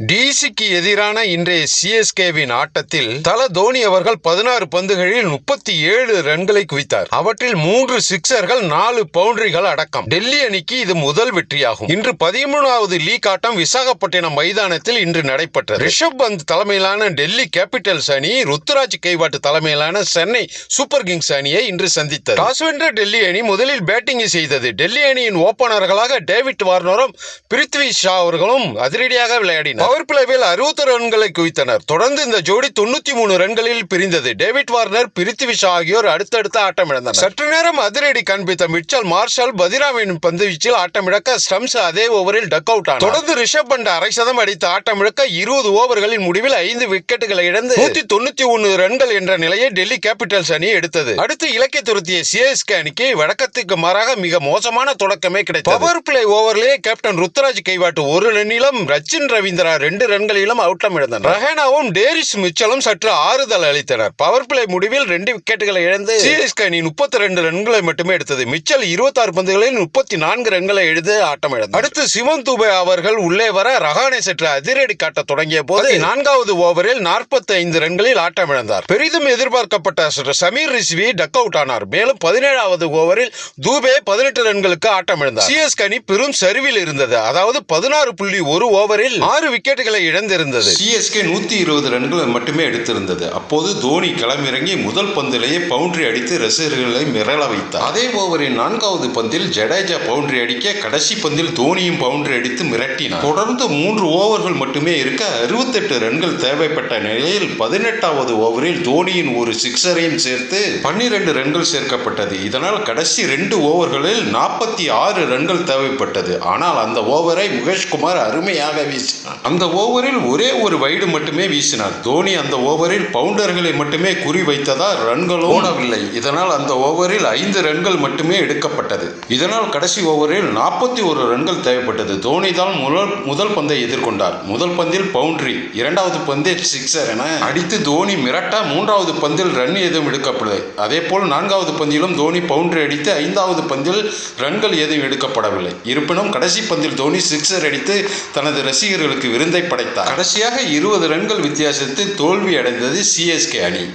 டிசிக்கு எதிரான இன்றைய சிஎஸ்கேவின் ஆட்டத்தில் தல தோனி அவர்கள் பதினாறு பந்துகளில் முப்பத்தி ஏழு ரன்களை குவித்தார். அவற்றில் மூன்று சிக்சர்கள் நாலு பவுண்டரிகள் அடக்கம். டெல்லி அணிக்கு இது முதல் வெற்றியாகும். இன்று பதிமூணாவது லீக் ஆட்டம் விசாகப்பட்டினம் மைதானத்தில் இன்று நடைபெற்றது. ரிஷப் பந்த் தலைமையிலான டெல்லி கேபிட்டல்ஸ் அணி ருத்துராஜ் கைவாட்டு தலைமையிலான சென்னை சூப்பர் கிங்ஸ் அணியை இன்று சந்தித்தது. டாஸ் வென்ற டெல்லி அணி முதலில் பேட்டிங்கை செய்தது. டெல்லி அணியின் ஓபனர்களாக டேவிட் வார்னரும் பிருத்வி ஷா அவர்களும் அதிரடியாக விளையாடினர். பவர் பிளேவில் அறுபத்தி ரன்களை குவித்தனர். தொடர்ந்து இந்த ஜோடி தொண்ணூத்தி மூணு ரன்களில் பிரிந்தது. டேவிட் வார்னர் பிரித்தி விஷா ஆகியோர் அடுத்தடுத்து ஆட்டமிழந்தனர் சற்று நேரம் அதிரடி காண்பித்த மிச்சல் மார்ஷல் பதிராவின் பந்து வீச்சில் ஆட்டமிழக்க ஸ்டம்ஸ் அதே ஓவரில் டக் அவுட் ஆனார். தொடர்ந்து ரிஷப் பண்ட் அரை சதம் அடித்து ஆட்டமிழக்க இருபது ஓவர்களின் முடிவில் ஐந்து விக்கெட்டுகளை இழந்து நூத்தி தொண்ணூத்தி ஒன்னு ரன்கள் என்ற நிலையை டெல்லி கேபிட்டல்ஸ் அணி எடுத்தது. அடுத்து இலக்கிய துருத்திய சிஎஸ்கே அணிக்கு வழக்கத்துக்கு மாறாக மிக மோசமான தொடக்கமே கிடைத்தது. பவர் பிளே ஓவரிலேயே கேப்டன் ருத்ராஜ் கைவாட்டு ஒரு ரன்னிலும் ரச்சின் ரவீந்திரா ரெண்டு ரன்களிலும் அவுட்டம் இழந்தனர். ரஹேனாவும் டேரிஸ் மிச்சலும் சற்று ஆறுதல் அளித்தனர். பவர் பிளே முடிவில் ரெண்டு விக்கெட்டுகளை இழந்து சிஎஸ்கே அணி முப்பத்தி ரெண்டு ரன்களை மட்டுமே எடுத்தது. மிச்சல் இருபத்தாறு பந்துகளில் முப்பத்தி நான்கு ரன்களை எழுது ஆட்டம் இழந்தார் அடுத்து சிவன் துபே அவர்கள் உள்ளே வர ரஹானே சற்று அதிரடி காட்ட தொடங்கிய போது நான்காவது ஓவரில் நாற்பத்தி ஐந்து ரன்களில் ஆட்டம் இழந்தார். பெரிதும் எதிர்பார்க்கப்பட்ட சமீர் ரிஸ்வி டக் அவுட் ஆனார். மேலும் பதினேழாவது ஓவரில் தூபே பதினெட்டு ரன்களுக்கு ஆட்டம் இழந்தார். சிஎஸ்கே அணி பெரும் சரிவில் இருந்தது. அதாவது பதினாறு புள்ளி ஒரு ஓவரில் ஆறு விக்கெட்டுகளை இழந்திருந்தது. சிஎஸ்கே நூத்தி இருபது ரன்கள் மட்டுமே எடுத்திருந்தது. அப்போது தோனி களமிறங்கி முதல் பந்திலேயே பவுண்டரி அடித்து ரசிகர்களை மிரள வைத்தார். அதே ஓவரின் நான்காவது பந்தில் ஜடேஜா பவுண்டரி அடிக்க கடைசி பந்தில் தோனியும் பவுண்டரி அடித்து மிரட்டினார். தொடர்ந்து மூன்று ஓவர்கள் மட்டுமே இருக்க அறுபத்தெட்டு ரன்கள் தேவைப்பட்ட நிலையில் பதினெட்டாவது ஓவரில் தோனியின் ஒரு சிக்ஸரையும் சேர்த்து பன்னிரண்டு ரன்கள் சேர்க்கப்பட்டது. இதனால் கடைசி ரெண்டு ஓவர்களில் நாற்பத்தி ஆறு ரன்கள் தேவைப்பட்டது. ஆனால் அந்த ஓவரை முகேஷ்குமார் அருமையாக வீசினார். அந்த ஓவரில் ஒரே ஒரு வைடு மட்டுமே வீசினார். தோனி அந்த ஓவரில் பவுண்டர்களை மட்டுமே குறி வைத்ததால் ரன்களும் ஓடவில்லை இதனால் அந்த ஓவரில் ஐந்து ரன்கள் மட்டுமே எடுக்கப்பட்டது. இதனால் கடைசி ஓவரில் நாற்பத்தி ஒரு ரன்கள் தேவைப்பட்டது. தோனி தான் முதல் முதல் பந்தை எதிர்கொண்டார். முதல் பந்தில் பவுண்டரி இரண்டாவது பந்தில் சிக்ஸர் என அடித்து தோனி மிரட்ட மூன்றாவது பந்தில் ரன் எதுவும் எடுக்கப்படவில்லை அதே போல் நான்காவது பந்திலும் தோனி பவுண்டரி அடித்து ஐந்தாவது பந்தில் ரன்கள் எதுவும் எடுக்கப்படவில்லை. இருப்பினும் கடைசி பந்தில் தோனி சிக்ஸர் அடித்து தனது ரசிகர்களுக்கு விருந்தை படைத்தார். கடைசியாக இருபது ரன்கள் வித்தியாசத்தில் தோல்வி அடைந்தது சிஎஸ்கே அணி.